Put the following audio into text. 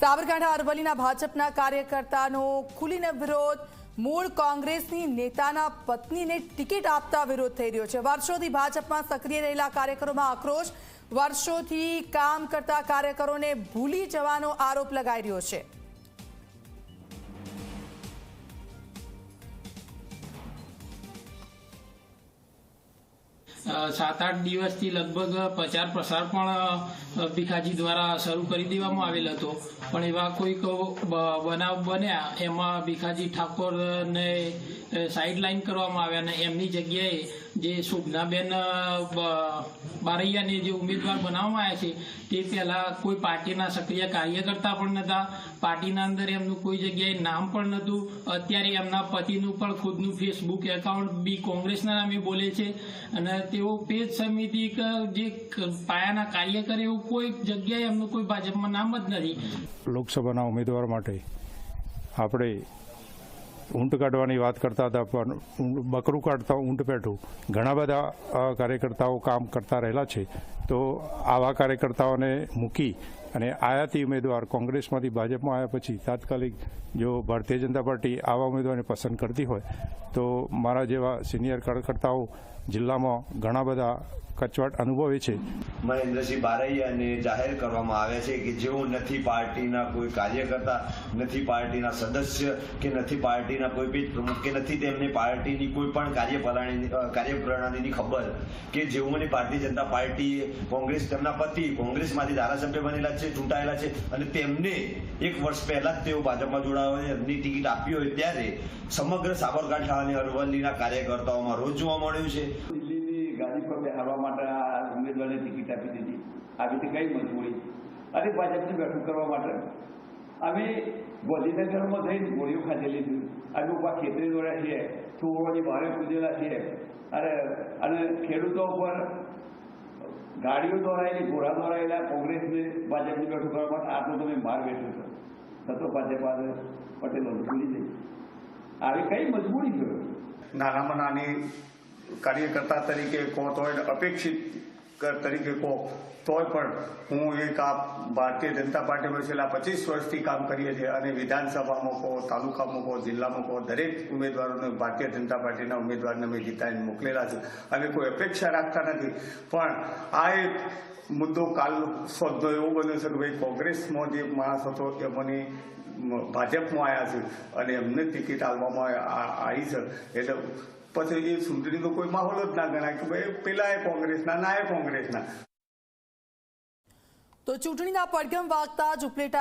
સાબરકાંઠા અરવલ્લીના ભાજપના કાર્યકર્તાનો ખુલીને વિરોધ. મૂળ કોંગ્રેસની નેતાના પત્નીને ટિકિટ આપતા વિરોધ થઈ રહ્યો છે. વર્ષોથી ભાજપમાં સક્રિય રહેલા કાર્યકરોમાં આક્રોશ. વર્ષોથી કામ કરતા કાર્યકરોને ભૂલી જવાનો આરોપ લગાઈ રહ્યો છે. સાત આઠ દિવસથી લગભગ પ્રચાર પ્રસાર પણ ભીખાજી દ્વારા શરૂ કરી દેવામાં આવેલ હતો. પણ એવા કોઈક બનાવ બન્યા, એમાં ભીખાજી ઠાકોરને સાઇડ લાઈન કરવામાં આવ્યા અને એમની જગ્યાએ જે શોભનાબેન બારૈયાને જે ઉમેદવાર બનાવવામાં આવ્યા છે, તે પહેલાં કોઈ પાર્ટીના સક્રિય કાર્યકર્તા પણ નહોતા પાર્ટીના અંદર એમનું કોઈ જગ્યાએ નામ પણ નહોતું અત્યારે એમના પતિનું પણ ખુદનું ફેસબુક એકાઉન્ટ બી કોંગ્રેસના નામે બોલે છે. અને તેઓ પેજ સમિતિ કે જે પાયાના કાર્ય કરે એવું કોઈ જગ્યાએ એમનું કોઈ ભાજપમાં નામ જ નથી. લોકસભાના ઉમેદવાર માટે આપણે ઊંટ કાઢવાની વાત કરતા હતા, પણ બકરું કાઢતા, ઊંટ પેઠું ઘણા બધા કાર્યકર્તાઓ કામ કરતા રહેલા છે. તો આવા કાર્યકર્તાઓને મૂકી અને આયાતી ઉમેદવાર, કોંગ્રેસમાંથી ભાજપમાં આવ્યા પછી તાત્કાલિક જો ભારતીય જનતા પાર્ટી આવા ઉમેદવારને પસંદ કરતી હોય, તો મારા જેવા સિનિયર કાર્યકર્તાઓ જિલ્લામાં ઘણા બધા કચવાટ અનુભવે છે. મહેન્દ્રસિંહ બારૈયાને જાહેર કરવામાં આવે છે કે જેઓ નથી પાર્ટીના કોઈ કાર્યકર્તા, નથી પાર્ટીના સદસ્ય કે નથી પાર્ટીના કોઈ બી પ્રમુખ કે નથી તેમને પાર્ટીની કોઈ પણ કાર્યપ્રણાલી કાર્યપ્રણાલીની ખબર કે જેઓની ભારતીય જનતા પાર્ટી કોંગ્રેસ તેમના પતિ, કોંગ્રેસમાંથી ધારાસભ્ય બનેલા છે, ચૂંટાયેલા છે અને તેમને એક વર્ષ પહેલા જ તેઓ ભાજપમાં જોડાવા એમની ટિકિટ આપી હોય ત્યારે સમગ્ર સાબરકાંઠા અને અરવલ્લીના કાર્યકર્તાઓમાં રોજ જોવા મળ્યું છે. ગાદી પર બેહાડવા માટે આ ઉમેદવારને ટિકિટ આપી દીધી. આવી રીતે કઈ મજબૂરી? અને ભાજપને બેઠું કરવા માટે અમે ગાંધીનગરમાં જઈને ગોળીઓ ખાધી છે અમે ઊભા ખેતરી દોડ્યા છીએ ચોરોની બહારે કૂદેલા છીએ. અને અને ખેડૂતો ઉપર ગાડીઓ દોરાયેલી ઘોડા દોરાયેલા કોંગ્રેસને ભાજપને બેઠું કરવા માટે આટલો તમે માર બેઠો છો. છતો ભાજપ પટેલ ભૂલી જઈ આવી કઈ મજબૂરી છે નાનામાં નાની કાર્યકર્તા તરીકે કહો, તોય અપેક્ષિત તરીકે કહો, તોય પણ હું એક આ ભારતીય જનતા પાર્ટીમાં છેલ્લા પચીસ વર્ષથી કામ કરીએ છીએ અને વિધાનસભામાં કહો, તાલુકામાં કહો, જિલ્લામાં કહો, દરેક ઉમેદવારોને ભારતીય જનતા પાર્ટીના ઉમેદવારને મેં જીતાઈને મોકલેલા છે. અમે કોઈ અપેક્ષા રાખતા નથી. પણ આ એક મુદ્દો કાલ સોધનો એવો બન્યો છે કે ભાઈ કોંગ્રેસમાં જે માણસ હતો, એ મને ભાજપમાં આવ્યા છે અને એમને ટિકિટ આપવામાં આવી છે. એટલે પછી એ ચૂંટણીનો કોઈ માહોલ જ ના ગણાય કે ભાઈ પેલા એ કોંગ્રેસના ના એ કોંગ્રેસના. તો ચૂંટણીના પડઘમ વાગતા જ ઉપલેટા